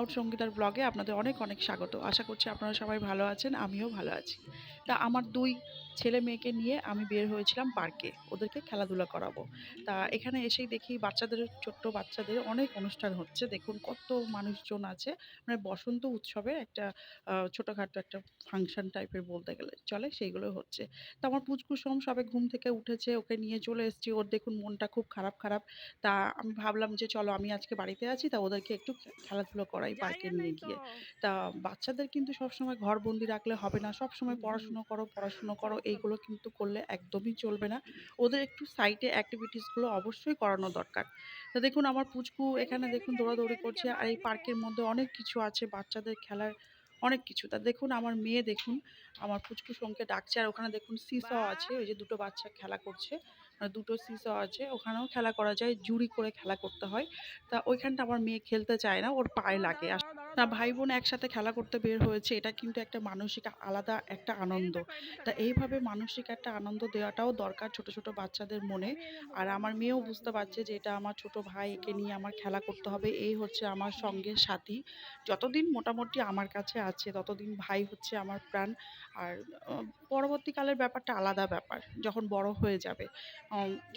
Out সঙ্গীতার ব্লগে আপনাদের অনেক অনেক স্বাগত। আশা করছি আপনারা সবাই ভালো আছেন, আমিও ভালো আছি। তা আমার দুই ছেলে মেয়েকে নিয়ে আমি বের হয়েছিলাম পার্কে। ওদেরকে খেলাধুলা করাবো। তা এখানে এসেই দেখি বাচ্চাদের ছোট্ট বাচ্চাদের অনেক অনুষ্ঠান হচ্ছে। দেখুন কত মানুষজন আছে। মানে বসন্ত উৎসবের একটা ছোটোখাটো একটা ফাংশন টাইপের বলতে গেলে চলে সেইগুলো হচ্ছে। তা আমার পুচকুসম সবে ঘুম থেকে উঠেছে ওকে নিয়ে চলে এসেছি। ওর দেখুন মনটা খুব খারাপ খারাপ। তা আমি ভাবলাম যে চলো আমি আজকে বাড়িতে আছি তা ওদেরকে একটু খেলাধুলো করাই পার্কে নিয়ে গিয়ে। তা বাচ্চাদের কিন্তু সবসময় ঘরবন্দি রাখলে হবে না। সবসময় পড়াশুনো করো পড়াশুনো করো এইগুলো কিন্তু করলে একদমই চলবে না। ওদের একটু সাইডে অ্যাক্টিভিটিসগুলো অবশ্যই করানো দরকার। তা দেখুন আমার পুচকু এখানে দেখুন দৌড়াদৌড়ি করছে আর এই পার্কের মধ্যে অনেক কিছু আছে বাচ্চাদের খেলার অনেক কিছু। তা দেখুন আমার মেয়ে দেখুন আমার পুচকু সোমকে ডাকছে আর ওখানে দেখুন সিস আছে ওই যে দুটো বাচ্চা খেলা করছে। মানে দুটো সিস আছে ওখানেও খেলা করা যায় জুড়ি করে খেলা করতে হয়। তা ওইখানটা আমার মেয়ে খেলতে চায় না ওর পায়ে লাগে। তা ভাই বোন একসাথে খেলা করতে বের হয়েছে, এটা কিন্তু একটা মানসিক আলাদা একটা আনন্দ। তা এইভাবে মানসিক একটা আনন্দ দেওয়াটাও দরকার ছোট ছোট বাচ্চাদের মনে। আর আমার মেয়েও বুঝতে পারছে যে এটা আমার ছোট ভাই, একে নিয়ে আমার খেলা করতে হবে, এই হচ্ছে আমার সঙ্গে সাথী। যতদিন মোটামুটি আমার কাছে আছে, ততদিন ভাই হচ্ছে আমার প্রাণ। আর পরবর্তীকালের ব্যাপারটা আলাদা ব্যাপার, যখন বড় হয়ে যাবে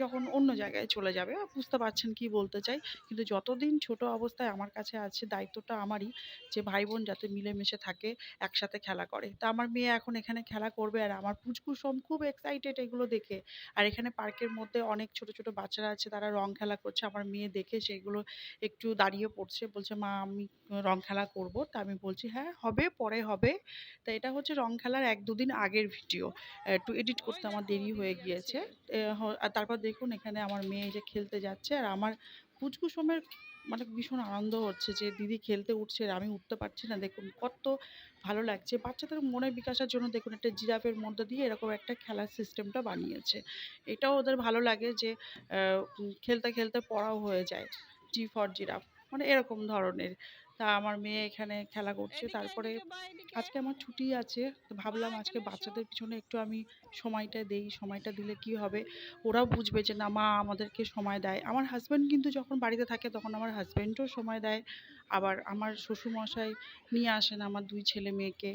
যখন অন্য জায়গায় চলে যাবে বুঝতে পারছেন কি বলতে চাই। কিন্তু যতদিন ছোট অবস্থায় আমার কাছে আছে, দায়িত্বটা আমারই। যে ভাই বোন যাতে মিলেমিশে থাকে, একসাথে খেলা করে। তা আমার মেয়ে এখন এখানে খেলা করবে আর আমার পুচকু সোম খুব এক্সাইটেড এগুলো দেখে। আর এখানে পার্কের মধ্যে অনেক ছোট ছোট বাচ্চারা আছে, তারা রং খেলা করছে। আমার মেয়ে দেখে সেগুলো একটু দাঁড়িয়ে পড়ছে। বলছে, মা, আমি রং খেলা করব। তা আমি বলছি হ্যাঁ হবে, পরে হবে। তা এটা হচ্ছে রং খেলার এক, দুদিন আগের ভিডিও। একটু এডিট করতে আমার দেরি হয়ে গিয়েছে। আর তারপর দেখুন এখানে আমার মেয়ে যে খেলতে যাচ্ছে। আর আমার পুচকু সোমের মানে ভীষণ আনন্দ হচ্ছে যে, দিদি খেলতে উঠছে আমি উঠতে পারছি না। দেখুন, কত ভালো লাগছে। বাচ্চাদের মনের বিকাশের জন্য দেখুন, একটা জিরাফের মধ্যে দিয়ে এরকম একটা খেলার সিস্টেমটা বানিয়েছে। এটাও ওদের ভালো লাগে যে খেলতে খেলতে পড়াও হয়ে যায়। জি ফর জিরাফ মানে এরকম ধরনের। তা আমার মেয়ে এখানে খেলা করছে। তারপরে আজকে আমার ছুটি আছে। তো ভাবলাম আজকে বাচ্চাদের পিছনে একটু আমি সময়টা দেই সময়টা দিলে কি হবে? ওরাও বুঝবে যে না মা আমাদেরকে সময় দেয়। আমার হাজব্যান্ড কিন্তু যখন বাড়িতে থাকে তখন আমার হাজব্যান্ডও সময় দেয়। আবার আমার শ্বশুরমশাই নিয়ে আসেন আমার দুই ছেলে মেয়েকে।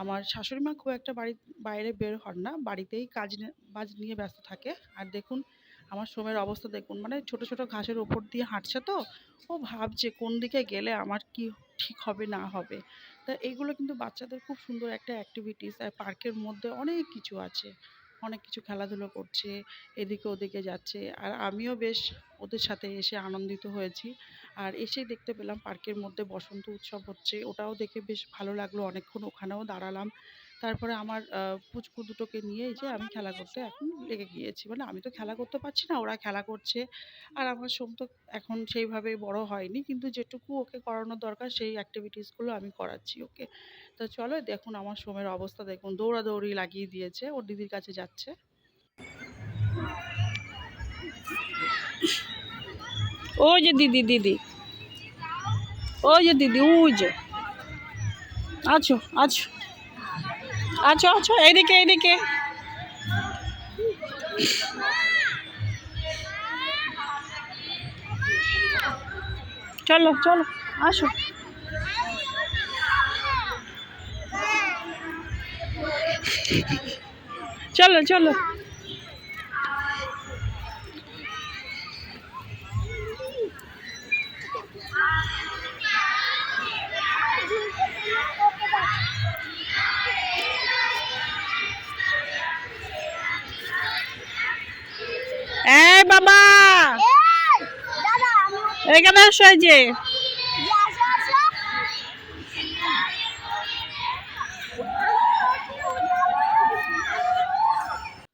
আমার শাশুড়ি মা খুব একটা বাড়ি বাইরে বের হন না। বাড়িতেই কাজ বাজ নিয়ে ব্যস্ত থাকে। আর দেখুন আমার সোমের অবস্থা দেখুন মানে ছোট ছোট ঘাসের ওপর দিয়ে হাঁটছে তো, ও ভাবছে কোন দিকে গেলে আমার কি ঠিক হবে, না হবে। তা এইগুলো কিন্তু বাচ্চাদের খুব সুন্দর একটা অ্যাক্টিভিটিস আর পার্কের মধ্যে অনেক কিছু আছে। অনেক কিছু খেলাধুলো করছে, এদিকে ওদিকে যাচ্ছে, আর আমিও বেশ ওদের সাথে এসে আনন্দিত হয়েছি। আর এসেই দেখতে পেলাম পার্কের মধ্যে বসন্ত উৎসব হচ্ছে, ওটাও দেখে বেশ ভালো লাগল। অনেকক্ষণ ওখানেও দাঁড়ালাম। তারপরে আমার পুচকু দুটোকে নিয়ে যে আমি খেলা করতে এখন লেগে গিয়েছি। মানে আমি তো খেলা করতে পারছি না, ওরা খেলা করছে। আর আমার সোম তো এখন সেইভাবে বড় হয়নি। কিন্তু যেটুকু ওকে করানোর দরকার, সেই অ্যাক্টিভিটিসগুলো আমি করাচ্ছি ওকে। তো চলো দেখুন আমার সোমের অবস্থা, দেখুন দৌড়াদৌড়ি লাগিয়ে দিয়েছে। ওর দিদির কাছে যাচ্ছে। ওই যে দিদি দিদি। ওই যে দিদি ওই যে। আছো আছো। আছো আচ্ছা এইদিকে এইদিকে। চলো চলো আসো। চলো চলো। এখানে আসো যে।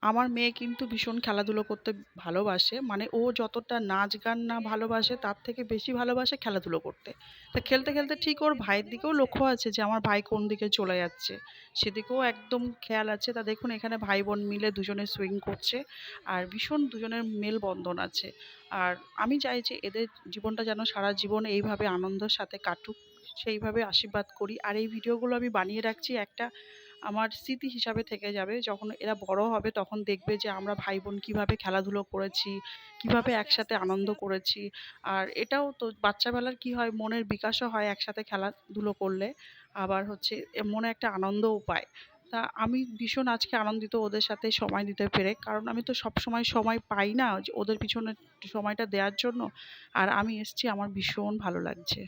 আমার মেয়ে কিন্তু ভীষণ খেলাধুলো করতে ভালোবাসে। মানে ও যতটা নাচ গান না ভালোবাসে, তার থেকে বেশি ভালোবাসে খেলাধুলো করতে। তা খেলতে খেলতে ঠিক ওর ভাইয়ের দিকেও লক্ষ্য আছে যে, আমার ভাই কোন দিকে চলে যাচ্ছে। সেদিকেও একদম খেয়াল আছে। তা দেখুন, এখানে ভাই বোন মিলে দুজনে সুইং করছে আর ভীষণ দুজনের মেলবন্ধন আছে। আর আমি চাই যে, এদের জীবনটা যেন সারা জীবন এইভাবে আনন্দের সাথে কাটুক, সেইভাবে আশীর্বাদ করি। আর এই ভিডিওগুলো আমি বানিয়ে রাখছি একটা আমার স্মৃতি হিসাবে থেকে যাবে। যখন এরা বড় হবে তখন দেখবে যে আমরা ভাই বোন কীভাবে খেলাধুলো করেছি, কীভাবে একসাথে আনন্দ করেছি। আর এটাও তো বাচ্চাবেলার কি হয়, মনের বিকাশও হয় একসাথে খেলাধুলো করলে। আবার হচ্ছে মনে একটা আনন্দও পায়। তা আমি ভীষণ আজকে আনন্দিত ওদের সাথে সময় দিতে পেরে। কারণ আমি তো সব সময় সময় পাই না ওদের পিছনে সময়টা দেওয়ার জন্য। আর আমি এসছি, আমার ভীষণ ভালো লাগছে।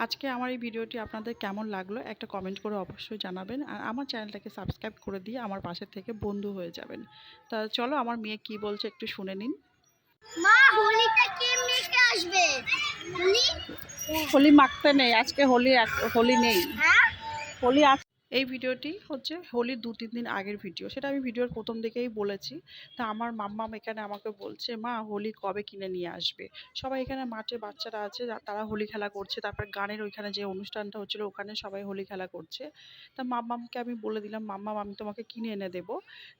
আজকে আমার এই ভিডিওটি আপনাদের কেমন লাগল একটা কমেন্ট করে অবশ্যই জানাবেন আর আমার চ্যানেলটাকে সাবস্ক্রাইব করে দিয়ে আমার পাশে থেকে বন্ধু হয়ে যাবেন। তা চলো আমার মেয়ে কি বলছে একটু শুনে নিন। মা হোলিটা মেখে আসবে? হোলি? হোলি মাখতে নেই আজকে হোলি হোলি নেই। হ্যাঁ? হোলি এই ভিডিওটি হচ্ছে হোলির দু, তিন দিন আগের ভিডিও। সেটা আমি ভিডিওর প্রথম দিকেই বলেছি। তা আমার মাম্মাম এখানে আমাকে বলছে, মা, হোলি কবে কিনে নিয়ে আসবে? সবাই এখানে মাঠে বাচ্চারা আছে তারা হোলি খেলা করছে। তারপর গানের ওইখানে যে অনুষ্ঠানটা হচ্ছিল, ওখানে সবাই হোলি খেলা করছে। তা মাম্মামকে আমি বলে দিলাম, মাম্মাম, আমি তোমাকে কিনে এনে দেবো।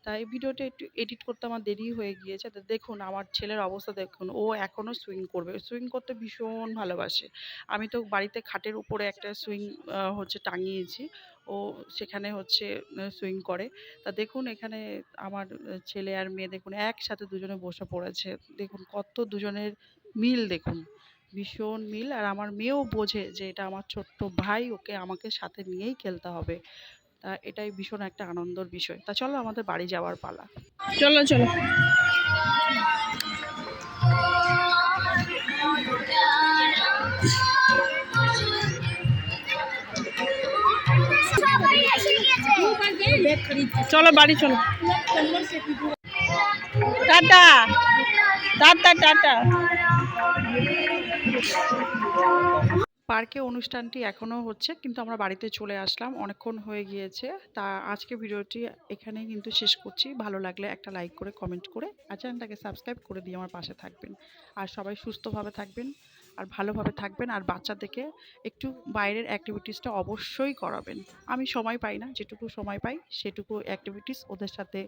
তা এই ভিডিওটা একটু এডিট করতে আমার দেরি হয়ে গিয়েছে। তা দেখুন, আমার ছেলের অবস্থা দেখুন। ও এখনও সুইং করবে। সুইং করতে ভীষণ ভালোবাসে। আমি তো বাড়িতে খাটের উপরে একটা সুইং হচ্ছে টাঙিয়েছি। ও সেখানে হচ্ছে সুইং করে। তা দেখুন এখানে আমার ছেলে আর মেয়ে দেখুন, একসাথে দুজনে বসে পড়েছে। দেখুন কত দুজনের মিল দেখুন। ভীষণ মিল। আর আমার মেয়েও বোঝে যে এটা আমার ছোট্ট ভাই, ওকে আমাকে সাথে নিয়েই খেলতে হবে। তা এটাই ভীষণ একটা আনন্দের বিষয়। তা চলো আমাদের বাড়ি যাওয়ার পালা। চলো চলো। চলো বাড়ি চলো। টাটা। Tata tata. পার্কে অনুষ্ঠানটি এখনও হচ্ছে, কিন্তু আমরা বাড়িতে চলে আসলাম, অনেকক্ষণ হয়ে গিয়েছে। তা আজকে ভিডিওটি এখানেই কিন্তু শেষ করছি। ভালো লাগলে একটা লাইক করে, কমেন্ট করে, আর চ্যানেলটাকে সাবস্ক্রাইব করে দিয়ে আমার পাশে থাকবেন। আর সবাই সুস্থভাবে থাকবেন। আর ভালোভাবে থাকবেন আর বাচ্চাদেরকে একটু বাইরের অ্যাক্টিভিটিসটা অবশ্যই করাবেন। আমি সময় পাই না, যেটুকু সময় পাই সেটুকু অ্যাক্টিভিটিস ওদের সাথে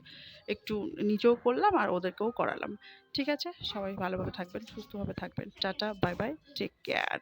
একটু নিজেও করলাম আর ওদেরকেও করালাম। ঠিক আছে? সবাই ভালোভাবে থাকবেন, সুস্থভাবে থাকবেন। Tata bye bye take care